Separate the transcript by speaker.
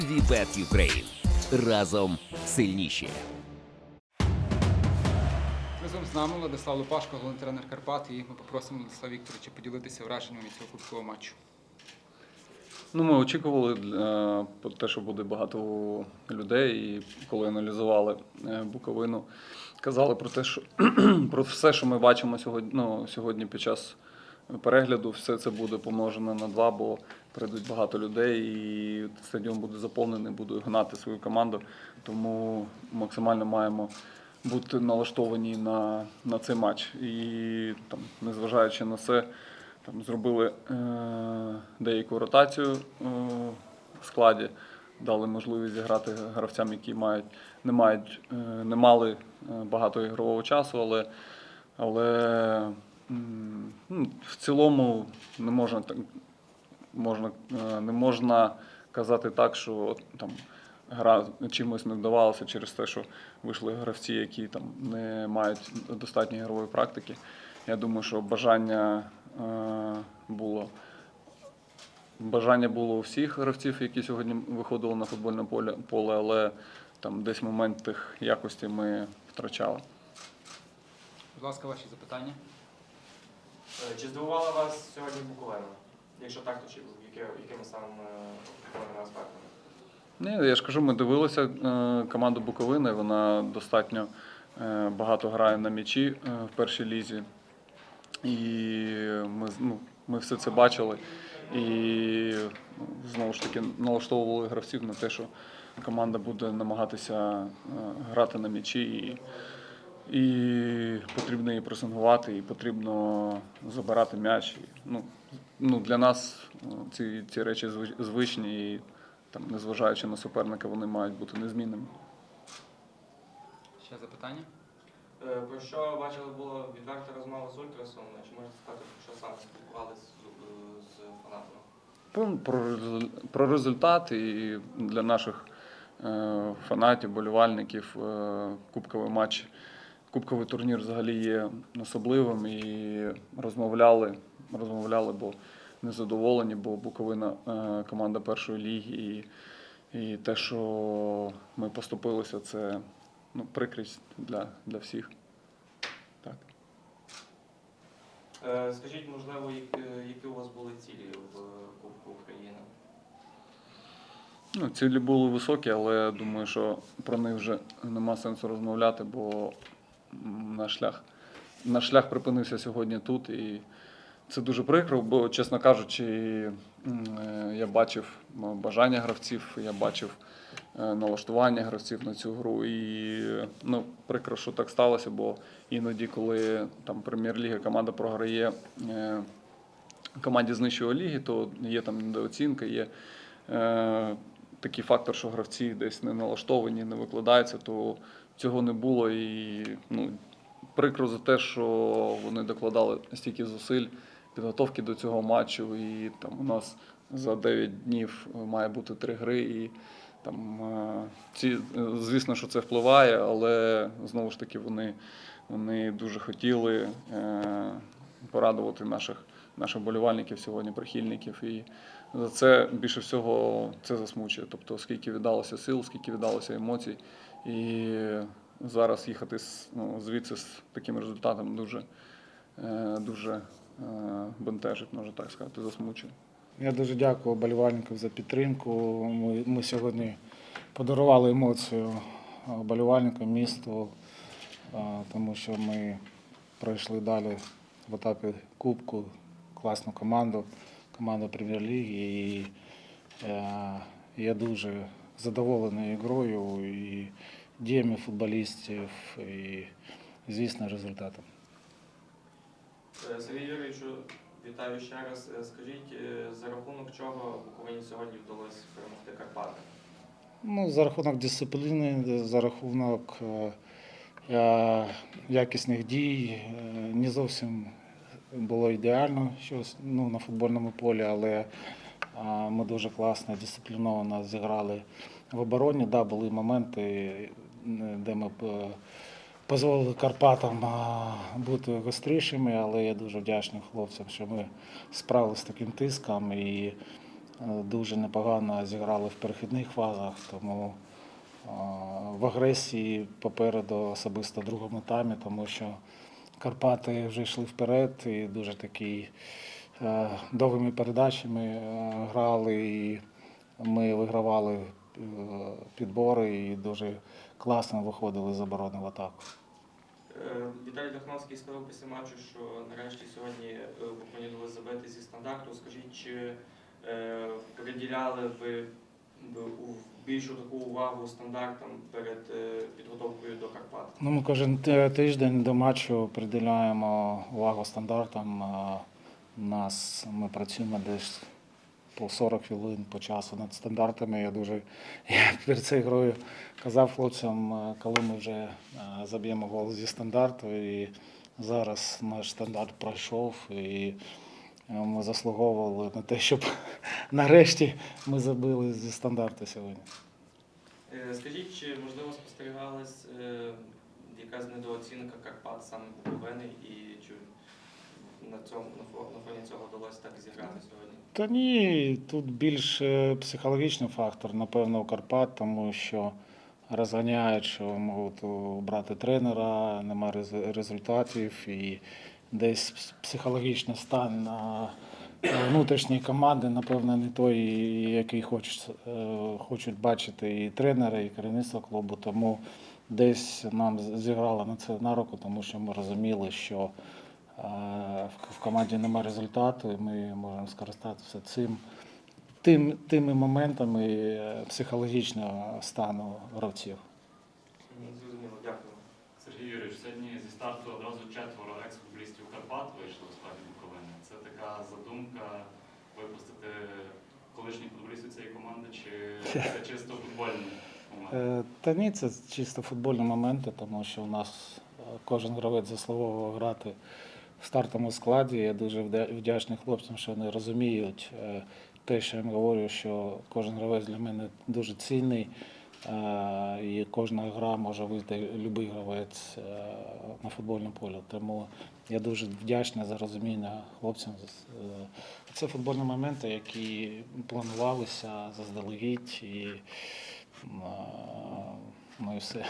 Speaker 1: Вібет Юкрейн. Разом сильніші.
Speaker 2: Разом з нами Владислав Лупашко, головний тренер Карпат, і ми попросимо Владислава Вікторовича поділитися враженнями від цього кубкового матчу.
Speaker 3: Ну, ми очікували е, те, що буде багато людей, і коли аналізували е, Буковину, казали про те, що про все, що ми бачимо сьогодні, ну, сьогодні під час перегляду, все це буде помножено на два, бо прийдуть багато людей, і стадіон буде заповнений, буде гнати свою команду. Тому максимально маємо бути налаштовані на, на цей матч. І там, незважаючи на це, там зробили е, деяку ротацію е, в складі, дали можливість зіграти гравцям, які мають, не, мають, е, не мали е, багато ігрового часу, але, але ну, в цілому не можна так можна, е, не можна казати так, що там гра чимось не вдавалася через те, що вийшли гравці, які там не мають достатньо ігрової практики. Я думаю, що бажання е, було. Бажання було у всіх гравців, які сьогодні виходили на футбольне поле, поле але там десь момент тих якості ми втрачали.
Speaker 2: Будь ласка, ваші запитання.
Speaker 4: Е, Чи здивувала вас сьогодні Буковина? Якщо так, то чи яке, якими футбольними аспектами?
Speaker 3: Ні, я ж кажу, ми дивилися е, команду Буковини. Вона достатньо е, багато грає на м'ячі е, в першій лізі. І ми, ну, ми все це бачили. І знову ж таки налаштовували гравців на те, що команда буде намагатися е, грати на м'ячі. І, і потрібно її пресингувати, і потрібно забирати м'яч. І, ну, ну, для нас е, ці, ці речі звичні. І, там, незважаючи на суперника, вони мають бути незмінними.
Speaker 2: Ще запитання?
Speaker 4: Е, Про що бачили, було відверта розмова з Ультрасом? Чи можете сказати, про що саме спілкувалися з, е, з фанатами?
Speaker 3: Про, про, про результат і для наших е, фанатів, болівальників е, кубковий матч, кубковий турнір взагалі є особливим і розмовляли, розмовляли, бо незадоволені, бо Буковина е, команда першої ліги. І, і те, що ми поступилися, це ну, прикрість для, для всіх. Так.
Speaker 4: Е, Скажіть, можливо, е, які у вас були цілі в Кубку України?
Speaker 3: Ну, цілі були високі, але я думаю, що про них вже нема сенсу розмовляти, бо м, наш шлях, наш шлях припинився сьогодні тут. І це дуже прикро, бо, чесно кажучи, е, я бачив бажання гравців, я бачив е, налаштування гравців на цю гру. І ну, прикро, що так сталося, бо іноді, коли там прем'єр-ліга команда програє. е, команді з нижчої ліги, то є там недооцінка, є е, такий фактор, що гравці десь не налаштовані, не викладаються, то цього не було. І ну, прикро за те, що вони докладали стільки зусиль підготовки до цього матчу. І там у нас за 9 днів має бути три гри. І там е, ці, е, звісно, що це впливає, але знову ж таки вони, вони дуже хотіли е, порадувати наших наших болівальників сьогодні, прихильників. І за це більше всього це засмучує. Тобто, скільки віддалося сил, скільки віддалося емоцій. І зараз їхати ну, звідси з таким результатом дуже, е, дуже е, бентежить, можна так сказати, засмучує.
Speaker 5: Я дуже дякую болівальникам за підтримку. Ми, ми сьогодні подарували емоцію а, болівальникам, місту, тому що ми пройшли далі в етапі Кубку класну команду, команду Прем'єр-ліги. І е, я дуже задоволений грою і діями футболістів, і, звісно, результатом.
Speaker 4: Е, Сергій Юрійовичу, вітаю ще раз. Е, Скажіть, за рахунок чого Буковині сьогодні вдалося перемогти Карпати?
Speaker 5: Ну, за рахунок дисципліни, за рахунок е, якісних дій. Не зовсім було ідеально щось ну, на футбольному полі, але е, ми дуже класно, дисципліновано зіграли в обороні. Да, були моменти, е, де ми е, дозволили Карпатам е, бути гострішими, але я дуже вдячний хлопцям, що ми справилися з таким тиском і дуже непогано зіграли в перехідних фазах, тому е, в агресії попереду особисто в другому таймі, тому що Карпати вже йшли вперед і дуже такі е, довгими передачами е, грали. І ми вигравали е, підбори і дуже класно виходили з оборони в атаку.
Speaker 4: Віталій Дахновський сказав після матчу, що нарешті сьогодні Буковині вдалося забити зі стандарту. Скажіть, чи приділяли ви більшу таку увагу стандартам перед е, підготовкою до Карпат?
Speaker 5: Ну, ми кожен тиждень до матчу приділяємо увагу стандартам. Нас ми працюємо десь по 40 хвилин по часу над стандартами. Я дуже я перед цією грою казав хлопцям, коли ми вже заб'ємо гол зі стандарту. І зараз наш стандарт пройшов і ми заслуговували на те, щоб нарешті ми забили зі стандарту сьогодні.
Speaker 4: Е, Скажіть, чи можливо спостерігалась е, якась недооцінка Карпат саме Буковини і чи на цьому на фоні цього вдалося так зіграти сьогодні?
Speaker 5: Та ні, тут більш е, психологічний фактор, напевно, у Карпат, тому що розганяють, що можуть брати тренера, немає результатів і десь психологічний стан на внутрішньої команди, напевно, не той, який хочуть, е, хочуть бачити і тренери, і керівництво клубу. Тому десь нам зіграло на це на руку, тому що ми розуміли, що е, в- команді немає результату, і ми можемо скористатися цим. Тим, тими моментами е, психологічного стану гравців.
Speaker 4: Зрозуміло, дякую.
Speaker 6: Сергій Юрійович, сьогодні зі старту одразу четверо Карпат вийшли у складі Буковини. Це така задумка випустити колишніх футболістів цієї команди, чи це чисто футбольний момент?
Speaker 5: Е, Та ні, це чисто футбольні моменти, тому що у нас е, кожен гравець заслуговував грати в стартовому складі. Я дуже вдя- вдячний хлопцям, що вони розуміють е, те, що я їм говорю, що кожен гравець для мене дуже цінний. Е, І кожна гра може вийти будь-який гравець е, на футбольному полі. Тому я дуже вдячний за розуміння хлопцям. Е, Це футбольні моменти, які планувалися заздалегідь. І, ну і все.